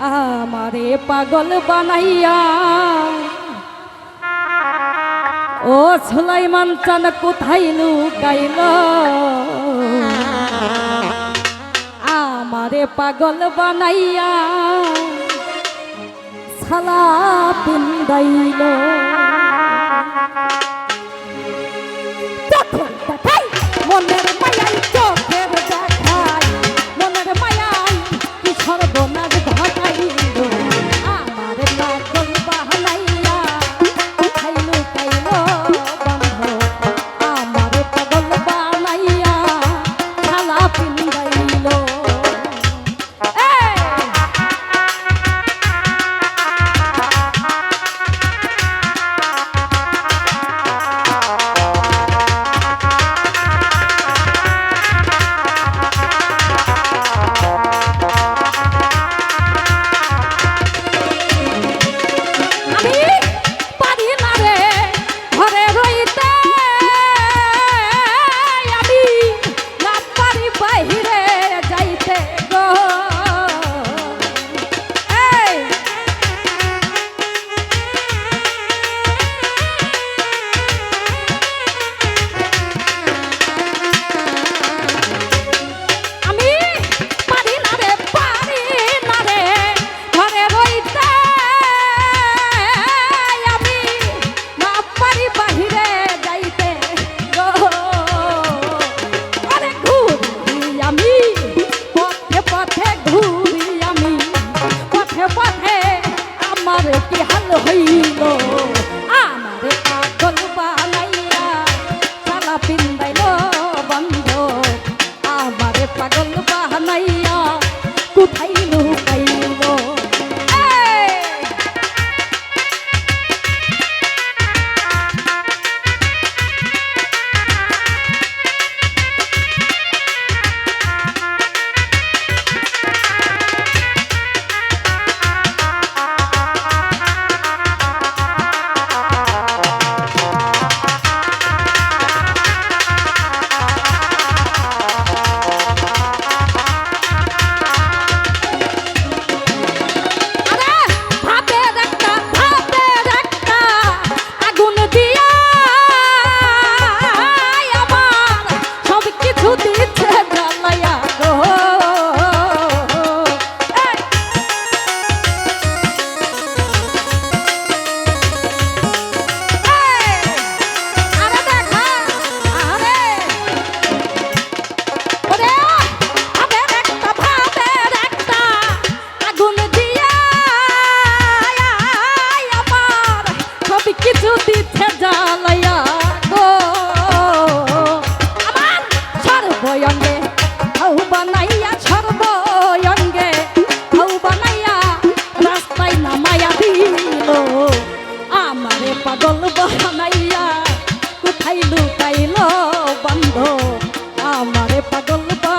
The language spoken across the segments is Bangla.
আমারে পাগল বানাইয়া। ও সুলাইমান চান কোথায় লুকাইল? আমারে পাগল বানাইয়া সালা পিন্দাইল। সর্বয়ঙ্গে হৌ বানাইয়া সর্বয়ঙ্গে হৌ বানাইয়া রাস্তায় নামায়া দিল। আমারে পাগল বানাইয়া, কোথায় লুকাইল বন্ধ? আমারে পাগল বা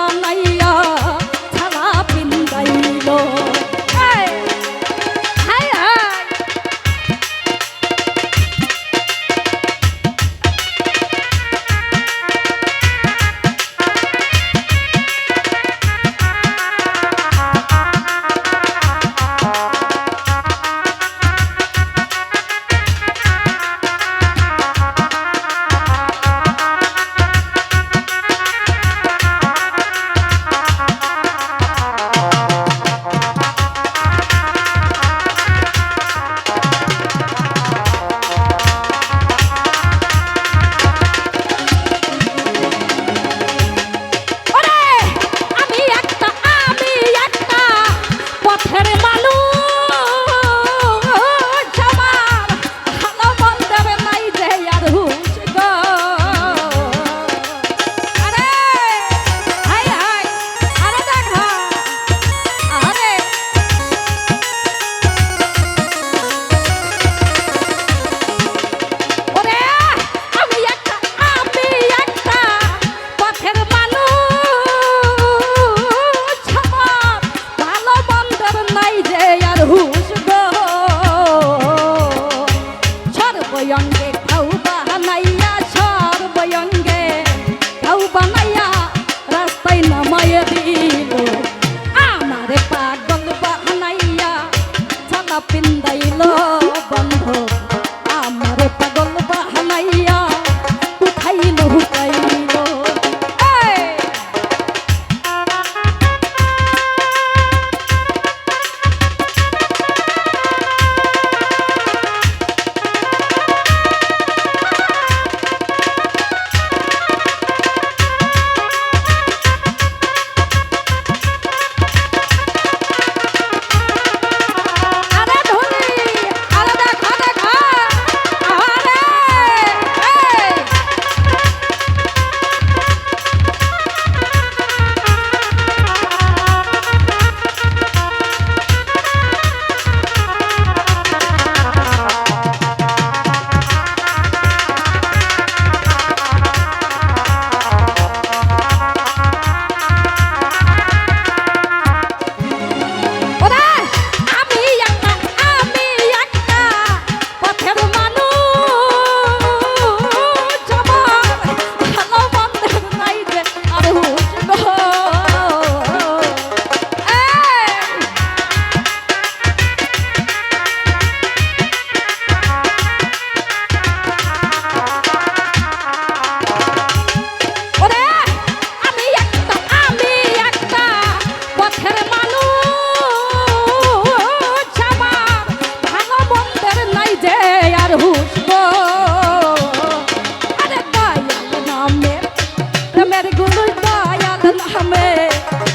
প্রেমের গুলুস দয়াল নামে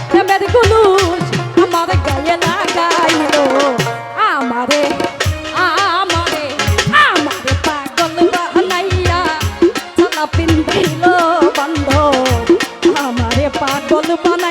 প্রেমের গুলুস আমার গায়ে লাগাইল। আমারে আমারে আমারে পাগল বানাইয়া চলা পিন্ধাইল বান্ধ। আমারে পাগল বান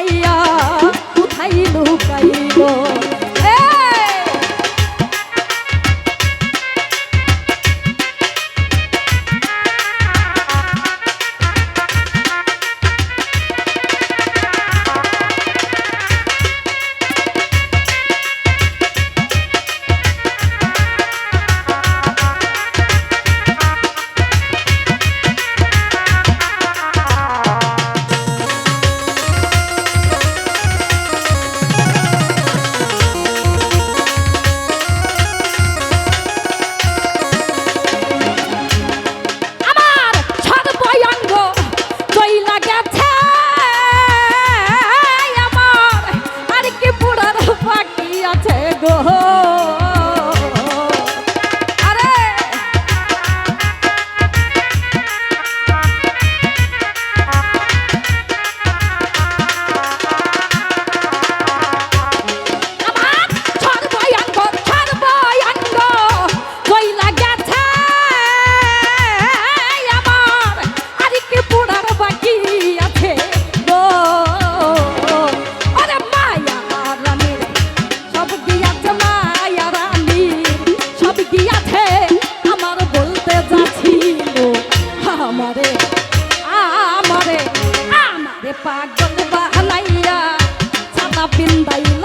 আমারে আমারে আমারে পাগল বাহালাইয়া সাদা পিন্দাইল